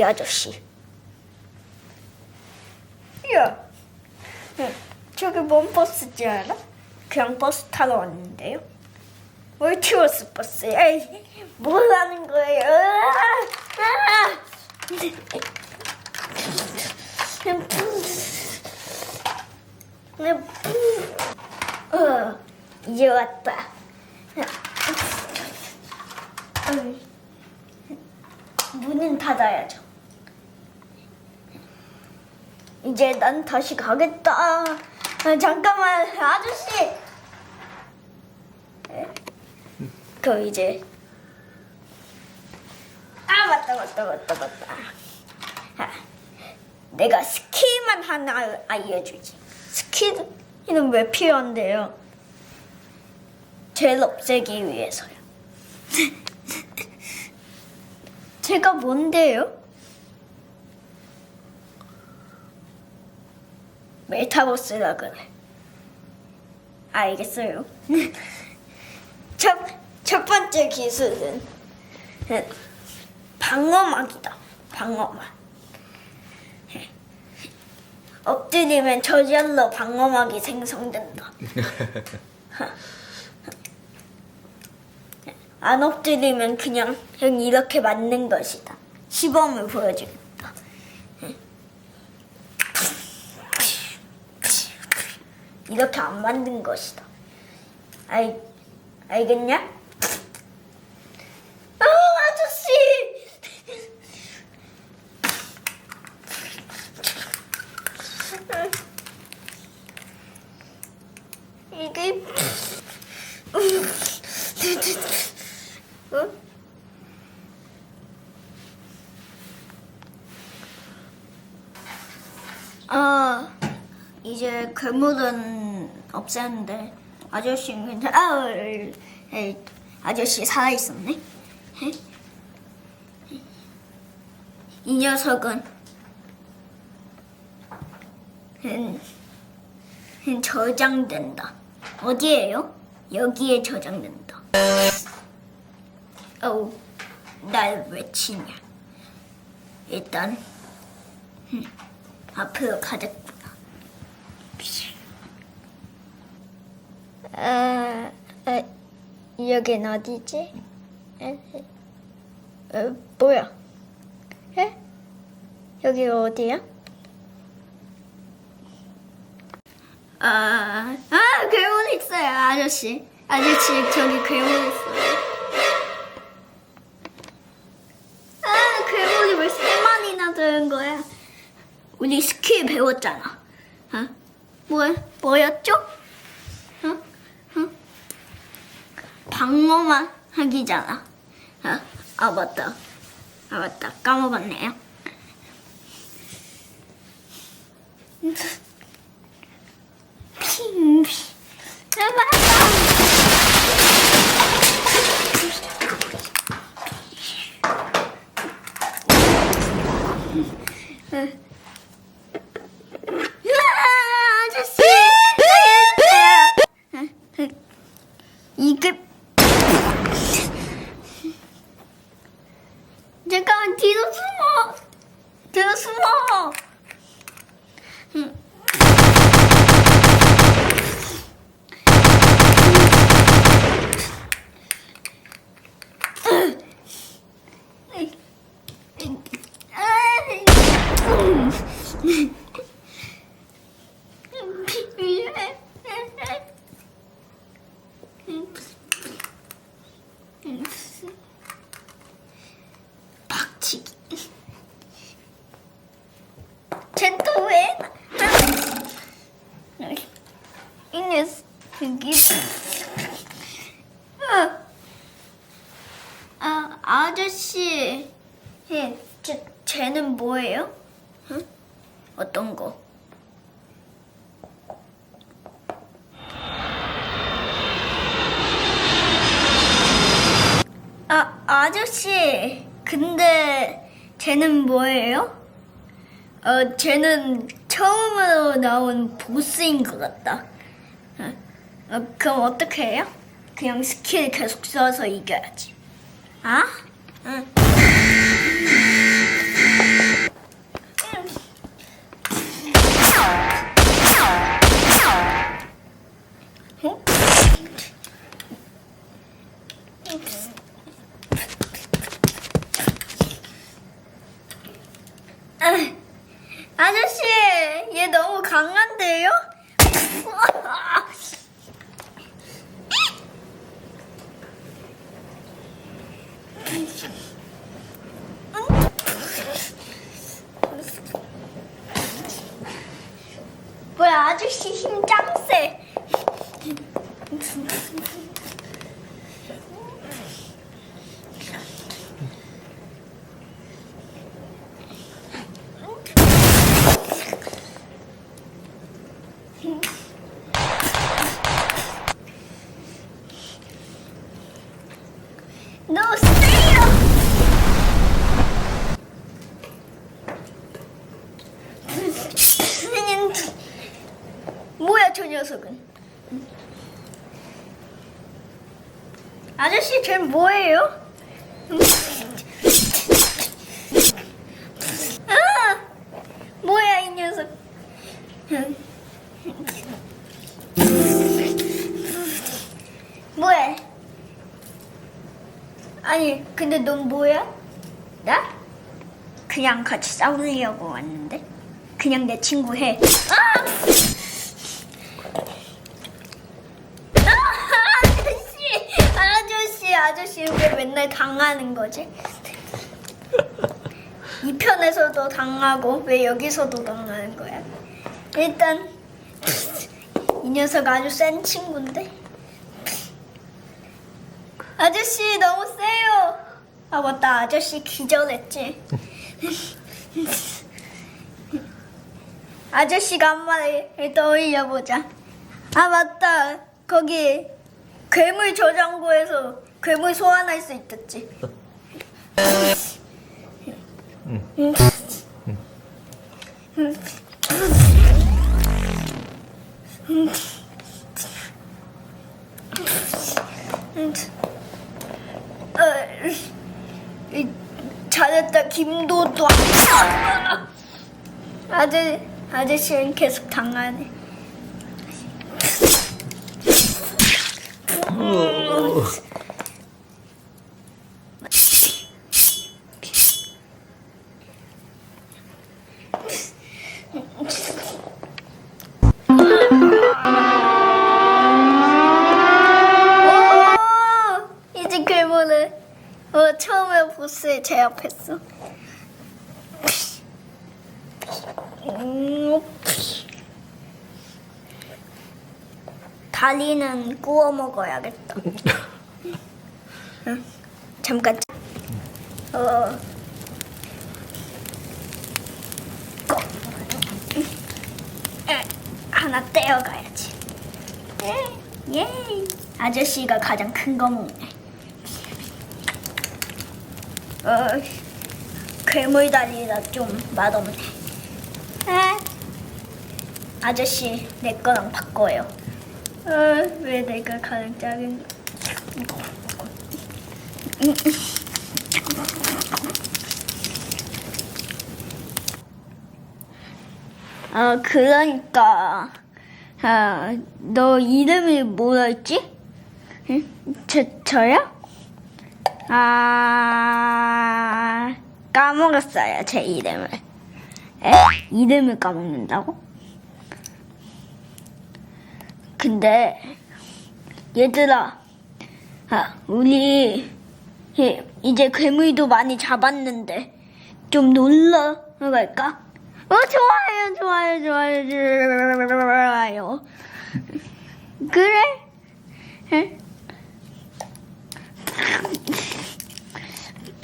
이 아저씨. 야, 응, 저기 뭔 버스지 않아? 그냥 버스 타러 왔는데요. 멀티버스 버스. 에이, 뭘 하는 거예요? 아! 아! 어, 이제 왔다. 문은 닫아야죠. 이제 난 다시 가겠다. 아, 잠깐만, 아저씨. 에? 그럼 이제 아 맞다 맞다 맞다 맞다. 아, 내가 스키만 하나 알려주지. 스키는 왜 필요한데요? 죄를 없애기 위해서요. 제가 뭔데요? 메타버스라 그래. 알겠어요. 첫, 첫 번째 기술은 방어막이다. 방어막. 엎드리면 저절로 방어막이 생성된다. 안 엎드리면 그냥 이렇게 맞는 것이다. 시범을 보여주겠 이렇게 안 만든 것이다. 알, 알겠냐? 아, 아저씨! 이게 어? 아 이제 괴물은 없앴는데 아저씨는 괜찮 아 에이, 에이, 아저씨 살아 있었네. 이 녀석은 저장된다. 어디에요? 여기에 저장된다. 어우, 날 왜 치냐? 일단 음, 앞으로 가자꾸나. 아, 아, 여긴 어디지? 에, 어, 뭐야? 에? 여기 어디야? 아, 아, 괴물 있어요, 아저씨. 아저씨, 저기 괴물 있어요. 아, 괴물이 왜 세 마리나 되는 거야? 우리 스킬 배웠잖아. 어? 뭐, 뭐였죠? 어? 어? 방어만 하기잖아. 어? 아, 맞다. 아, 맞다. 까먹었네요. 핑, 핑. 아, 맞다. 으아, 아저씨! 살려주세요. 이게 잠깐만 뒤로 숨어 뒤로 숨어 응. 박치기. 쟤또 왜? 이 녀석 여기. 아, 아 아저씨, 예, 쟤 쟤는 뭐예요? 응? 어떤 거? 아, 아저씨, 근데 쟤는 뭐예요? 어, 쟤는 처음으로 나온 보스인 것 같다. 어, 어, 그럼 어떻게 해요? 그냥 스킬 계속 써서 이겨야지. 아? 응. 아, 아저씨, 얘 너무 강한데요? 뭐야, 아저씨 힘 짱 세. 너 세요. 그냥 뭐야 저 녀석은? 아저씨 쟤 뭐예요? 아, 뭐야 이 녀석? 뭐야? 아니 근데 넌 뭐야? 나? 그냥 같이 싸우려고 왔는데 그냥 내 친구 해. 아! 아, 아저씨, 아저 씨, 왜 맨날 당하는 거지? 이 편에서도 당하고 왜 여기서도 당하는 거야? 일단 이 녀석 아주 센 친구인데. 아저씨 너무 세요. 아 맞다 아저씨 기절했지. 아저씨가 한 마리 떠올려보자. 아 맞다 거기 괴물 저장고에서 괴물 소환할 수. 어, 이, 잘했다 김도도 아저 아저씨는 계속 당하네. 오! 보스에 제압했어. 음, 다리는 구워 먹어야겠다. 응, 잠깐. 어. 하나 떼어가야지. 예, 예. 아저씨가 가장 큰 거 먹네. 어, 괴물 다리라 좀 맛없네. 에, 아저씨 내 거랑 바꿔요. 어, 왜 내가 가장 작은 거? 어, 그러니까, 아, 너 이름이 뭐였지? 응? 저, 저요? 아, 까먹었어요, 제 이름을. 에? 이름을 까먹는다고? 근데, 얘들아, 아, 우리, 예, 이제 괴물도 많이 잡았는데, 좀 놀러 갈까? 어, 좋아요, 좋아요, 좋아요, 좋아요. 그래?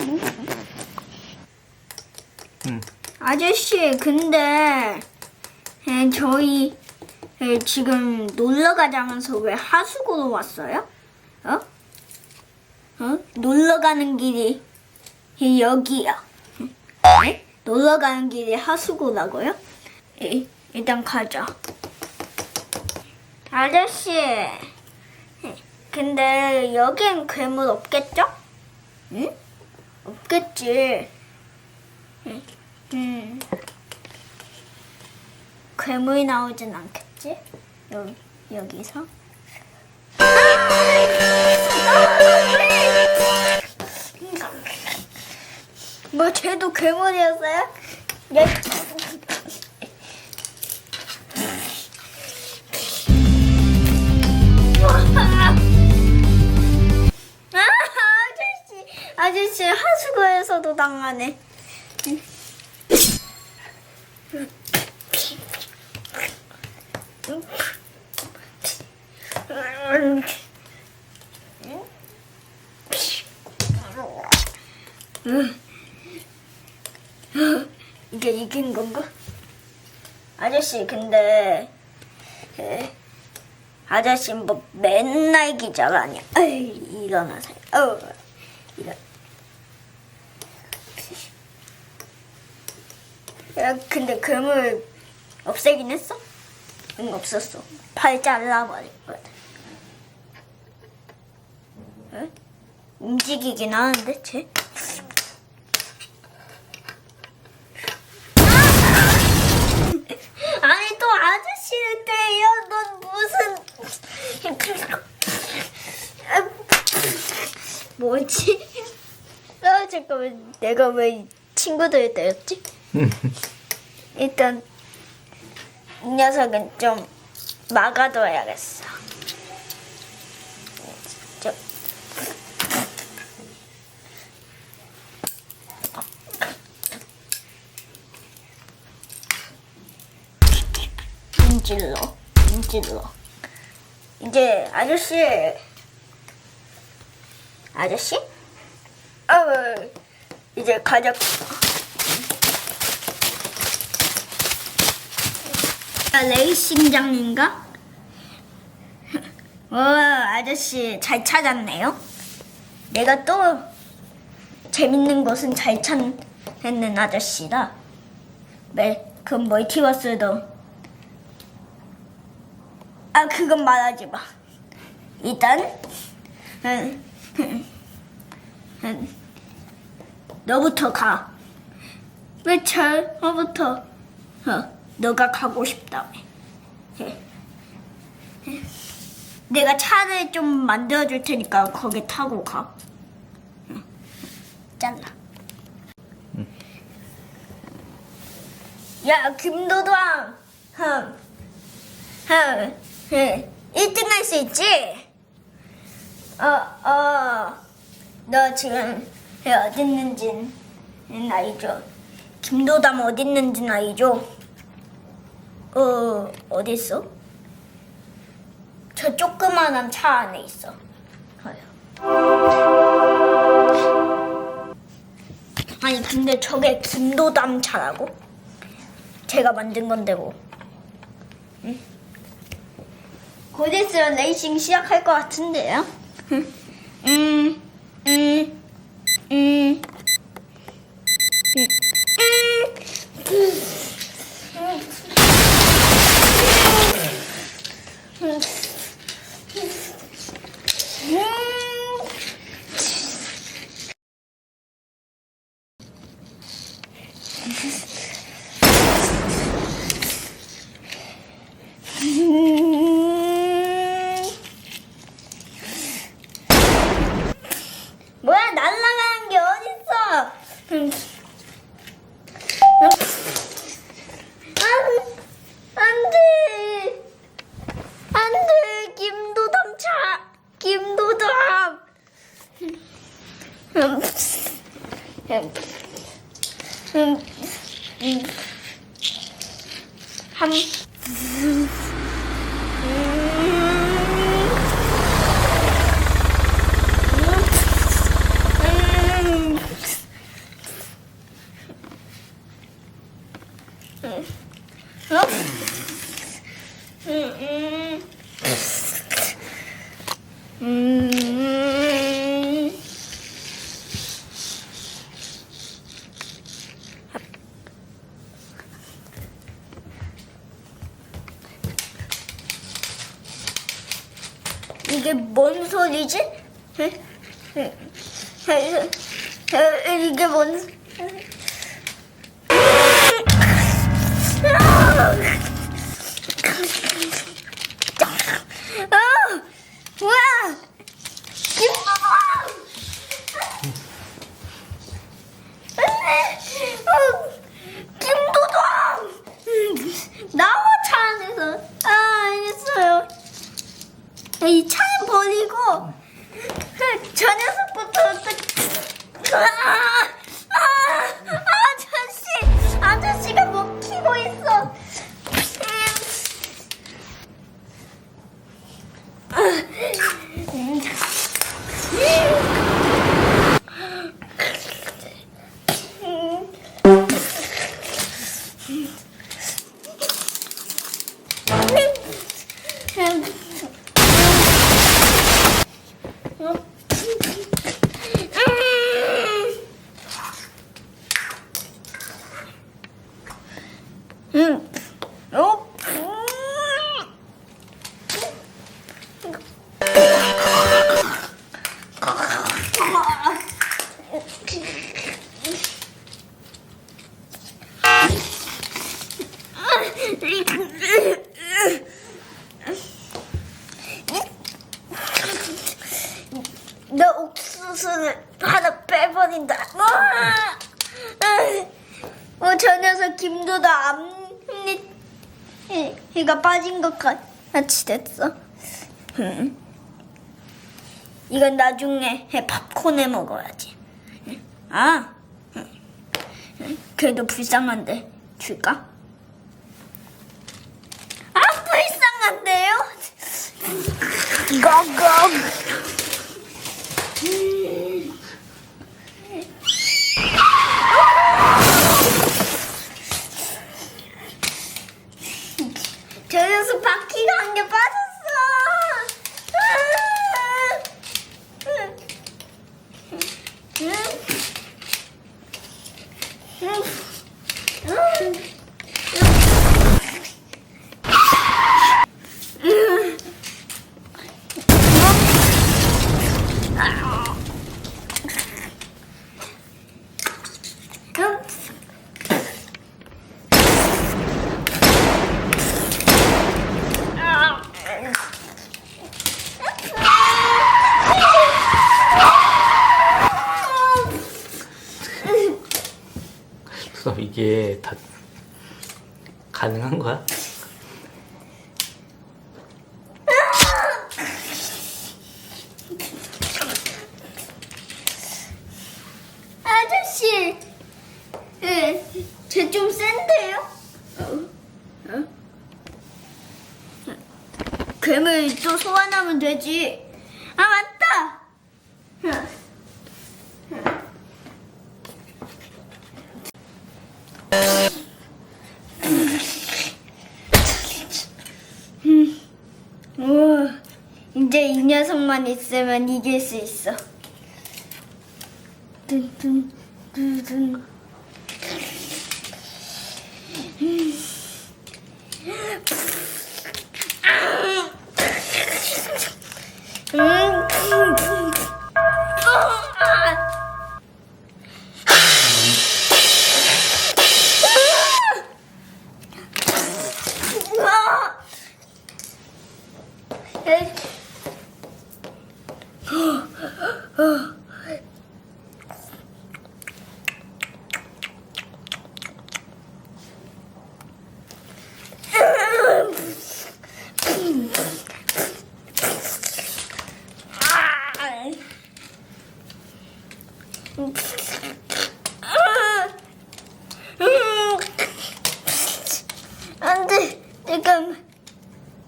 에? 아저씨, 근데 에, 저희 에, 지금 놀러 가자면서 왜 하수구로 왔어요? 어? 어? 놀러 가는 길이 에, 여기요. 에? 놀러 가는 길이 하수구라고요? 에, 일단 가자. 아저씨, 에, 근데 여긴 괴물 없겠죠? 응? 없겠지. 음. 괴물이 나오진 않겠지? 여기, 여기서? 뭐 쟤도 괴물이었어요? 예. 하수구에서도 당하네. 이게 이긴 건가? 아저씨 근데 에, 아저씨 뭐 맨날 기자가 아니야. 에이, 일어나세요. 어, 일어. 야, 근데 괴물 없애긴 했어? 응, 없었어. 팔 잘라버릴 거든. 에? 움직이긴 하는데, 쟤? 아니, 또 아저씨를 때려. 넌 무슨. 뭐지? 아, 잠깐만. 내가 왜 친구들 때렸지? 일단 이 녀석은 좀 막아둬야겠어. 좀. 인질러, 인질러. 이제 아저씨, 아저씨? 어, 이제 가자. 레이싱장인가? 어, 아저씨 잘 찾았네요. 내가 또 재밌는 것은 잘 찾는 아저씨다. 매, 그 멀티버스도. 아, 그건 말하지 마. 일단. 너부터 가. 왜 저부터? 어, 너가 가고 싶다며. 예. 예. 내가 차를 좀 만들어 줄 테니까 거기 타고 가. 응. 잘라. 야, 김도도왕. 흠. 흠. 흠. 1등 할 수 있지? 어, 어. 너 지금 어디 있는지는 알죠? 김도담 어디 있는지는 알죠? 어, 어디 있어? 저 조그만한 차 안에 있어. 아니, 근데 저게 김도담 차라고? 제가 만든 건데 뭐. 응? 곧 있으면 레이싱 시작할 것 같은데요? 음, 음, 음, 음. 뭐야 날아가는 게 어딨어? 음. 안, 안 돼. 안 돼. 김도담 차. 김도담. 음. 음. 음. 음. 한. 음. 음. 어? 음, 음. 음. 이게 뭔 소리지? 이게 뭔? 어떻게 아, 아, 아저씨 아저씨가 먹히고 있어 음. 어? 내 옥수수를 하나 빼버린다. 어, 저 녀석 김도다 앞니가 빠진 것 같이 됐어. 음. 이건 나중에 해 팝콘에 먹어야지. 아, 음. 그래도 불쌍한데 줄까? 아, 불쌍한데요? 고고. 저 녀석 바 퀴가 한 개 빠졌어. 그래서 이게 다 가능한 거야? 아저씨, 예, 쟤좀 센데요? 어? 괴물 또 소환하면 되지. 아 맞다. 오, 이제 이 녀석만 있으면 이길 수 있어. 둔둔 둔둔.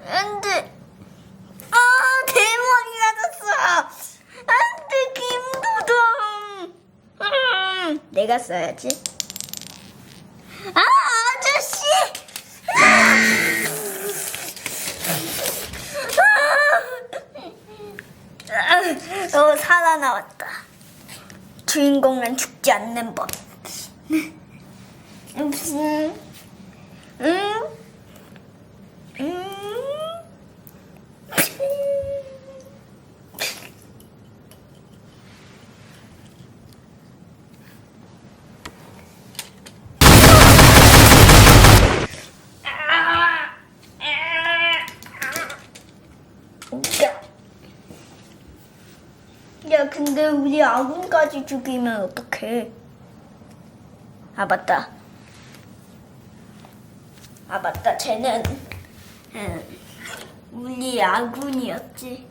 안 돼. 아, 대머리 맞았어. 안 돼, 김도동. 음, 내가 써야지. 아, 아저씨. 아, 어, 살아나왔다. 주인공은 죽지 않는 법. 무슨, 응? 응? 야. 야, 근데 우리 아군까지 죽이면 어떡해? 아, 맞다. 아, 맞다. 쟤는, 음, 우리 아군이었지.